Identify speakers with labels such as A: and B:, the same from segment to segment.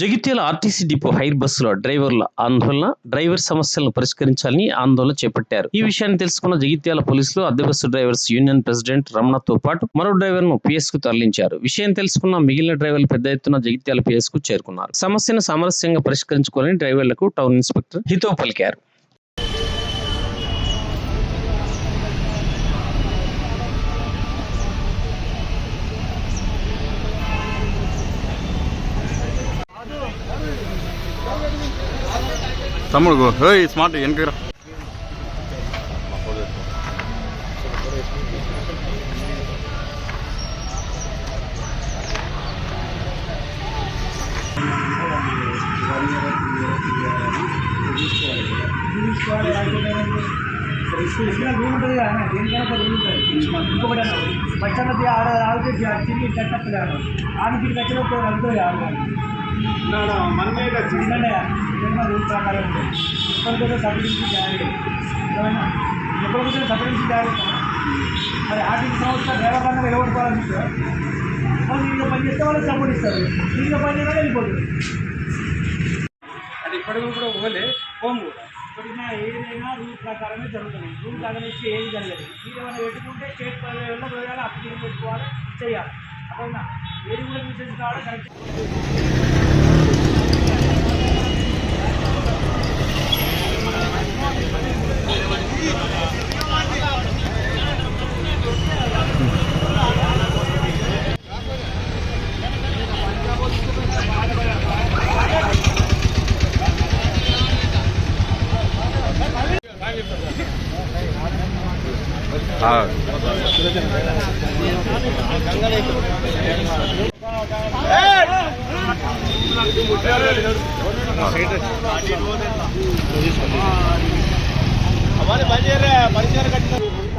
A: Jagtial RTC depot hire బస్సులో డ్రైవర్ల ఆందోళన డ్రైవర్ సమస్యలను పరిష్కరించాలని ఆందోళన చేపట్టారు. ఈ విషయాన్ని తెలుసుకున్న జగిత్యాల పోలీసులు అద్దె బస్సు డ్రైవర్స్ యూనియన్ ప్రెసిడెంట్ రమణతో పాటు మరో డ్రైవర్ను పిఎస్కు తరలించారు. విషయం తెలుసుకున్న మిగిలిన డ్రైవర్లు పెద్ద ఎత్తున జగిత్యాల పిఎస్కు చేరుకున్నారు. సమస్యను సామరస్యంగా పరిష్కరించుకోవాలని డ్రైవర్లకు టౌన్ ఇన్స్పెక్టర్ హితో పలికారు.
B: తమ్ముడు హే స్మార్ట్ వెనకరా
C: సిగ్నల్ రూమ్ ఉంటుంది కదా అన్న, దేనికైనా ఒక రూమ్ ఉంటుంది ఇంకొకటి అన్న బస్ స్టాండ్ ఆడ ఆగితే తిరిగి కట్టలేదు అన్న ఆడ తిరిగి వచ్చిన ఒక వెళ్తుంది మరి సంస్థ వెళ్ళగొట్టుకోవాలని వాళ్ళు పని చేస్తే సపోర్ట్ ఇస్తారు. పని చేయడం వెళ్ళిపోతుంది అది ఇప్పటికి కూడా పోలే. హోమ్ కూడా ఇప్పటికైనా ఏదైనా రూల్ ప్రకారమే జరుగుతుంది. రూల్ ప్రకారం ఇచ్చి ఏది జరగదు మీరు ఏమైనా పెట్టుకుంటే స్టేట్ లెవెల్లో పోయాలి అప్లికేషన్ పెట్టుకోవాలి చేయాలి. అర్థమైనా ఏది కూడా మెసేజ్ కావాలి కరెక్ట్.
D: हमारे भाई परिचय कटना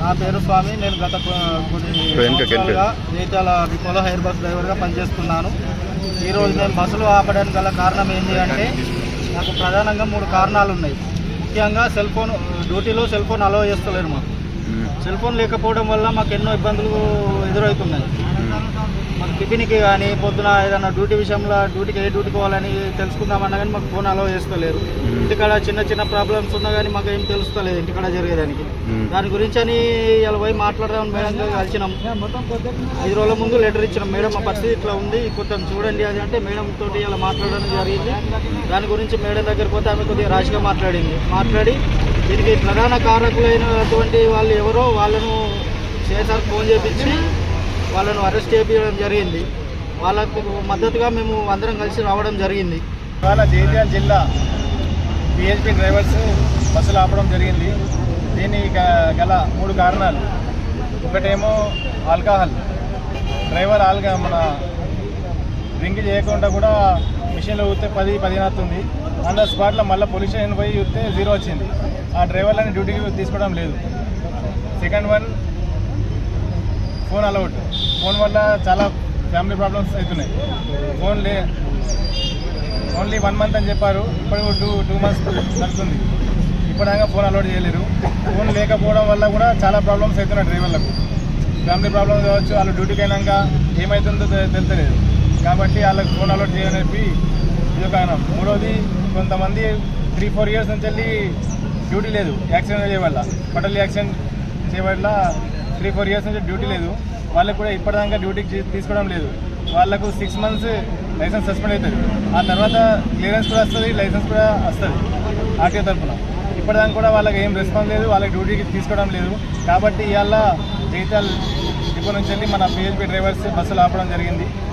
D: నా పేరు స్వామి నేను గత కొన్ని సంవత్సరాలుగా జైత్యాల డిపోలో హైర్ బస్ డ్రైవర్గా పనిచేస్తున్నాను. ఈరోజు నేను బస్సులు ఆపడానికి గల కారణం ఏంటి అంటే నాకు ప్రధానంగా మూడు కారణాలు ఉన్నాయి. ముఖ్యంగా సెల్ ఫోన్ డ్యూటీలో సెల్ ఫోన్ అలో చేస్తలేరు మాకు. సెల్ ఫోన్ లేకపోవడం వల్ల మాకు ఎన్నో ఇబ్బందులు ఎదురవుతున్నాయి. టిఫిన్కి కానీ పొద్దున ఏదైనా డ్యూటీ విషయంలో డ్యూటీకి ఏ డ్యూటీకి పోవాలని తెలుసుకుందామన్నా కానీ మాకు ఫోన్ అలో చేస్తలేరు. ఇంటికాడ చిన్న చిన్న ప్రాబ్లమ్స్ ఉన్నా కానీ మాకు ఏం తెలుస్తలేదు ఇంటికాడ జరిగేదానికి. దాని గురించి అని ఇలా పోయి మాట్లాడదాం మేడం కలిసినాం. ఐదు రోజుల ముందు లెటర్ ఇచ్చినాం. మేడం మా పరిస్థితి ఇట్లా ఉంది కొంచెం చూడండి అది అంటే మేడం తోటి ఇలా మాట్లాడడం జరిగింది. దాని గురించి మేడం దగ్గరికి పోతే ఆమె కొద్దిగా రాశిగా మాట్లాడింది. మాట్లాడి దీనికి ప్రధాన కారకులైనటువంటి వాళ్ళు ఎవరో వాళ్ళను చేసారు ఫోన్ చేపించి వాళ్ళను అరెస్ట్ చేయించడం జరిగింది. వాళ్ళకు మద్దతుగా మేము అందరం కలిసి రావడం జరిగింది.
C: ఇవాళ జగిత్యాల జిల్లా పిహెచ్పి డ్రైవర్స్ బస్సులు ఆపడం జరిగింది. దీనికి గ- గల మూడు కారణాలు. ఒకటేమో ఆల్కహాల్. డ్రైవర్ ఆల్గా మన డ్రింక్ చేయకుండా కూడా మిషన్లో ఊతే పది పదిహేను వస్తుంది ఆన్ ద స్పాట్లో మళ్ళీ పోలీస్ స్టేషన్ పోయి చూస్తే జీరో వచ్చింది. ఆ డ్రైవర్లని డ్యూటీకి తీసుకోవడం లేదు. Second one phone allowed phone వల్ల చాలా ఫ్యామిలీ ప్రాబ్లమ్స్ అవుతున్నాయి. ఫోన్ లే ఓన్లీ వన్ మంత్ అని చెప్పారు. ఇప్పుడు టూ టూ మంత్స్ నడుస్తుంది. ఇప్పటిదాకా ఫోన్ అలౌట్ చేయలేరు. ఫోన్ లేకపోవడం వల్ల కూడా చాలా ప్రాబ్లమ్స్ అవుతున్నాయి డ్రైవర్లకు. ఫ్యామిలీ ప్రాబ్లమ్స్ కావచ్చు వాళ్ళు డ్యూటీకి అయినాక ఏమవుతుందో తెలియలేదు. కాబట్టి వాళ్ళకి ఫోన్ అలౌట్ చేయని చెప్పి ఇది ఒక కారణం. మూడవది కొంతమంది త్రీ ఫోర్ ఇయర్స్ నుంచి వెళ్ళి డ్యూటీ లేదు యాక్సిడెంట్ చేయవల్ల. పటల్ యాక్సిడెంట్ చేయవల్ల త్రీ ఫోర్ ఇయర్స్ నుంచి డ్యూటీ లేదు. వాళ్ళకి కూడా ఇప్పటిదాకా డ్యూటీకి తీసుకోవడం లేదు. వాళ్ళకు సిక్స్ మంత్స్ లైసెన్స్ సస్పెండ్ అవుతుంది ఆ తర్వాత క్లియరెన్స్ కూడా వస్తుంది లైసెన్స్ కూడా వస్తుంది ఆర్టీఓ తరఫున. ఇప్పటిదాకా కూడా వాళ్ళకి ఏం రెస్పాన్స్ లేదు వాళ్ళకి డ్యూటీకి తీసుకోవడం లేదు. కాబట్టి ఇవాళ జైతాల్ డిపో నుంచి వెళ్ళి మన పిహెచ్పి డ్రైవర్స్ బస్సులు ఆపడం జరిగింది.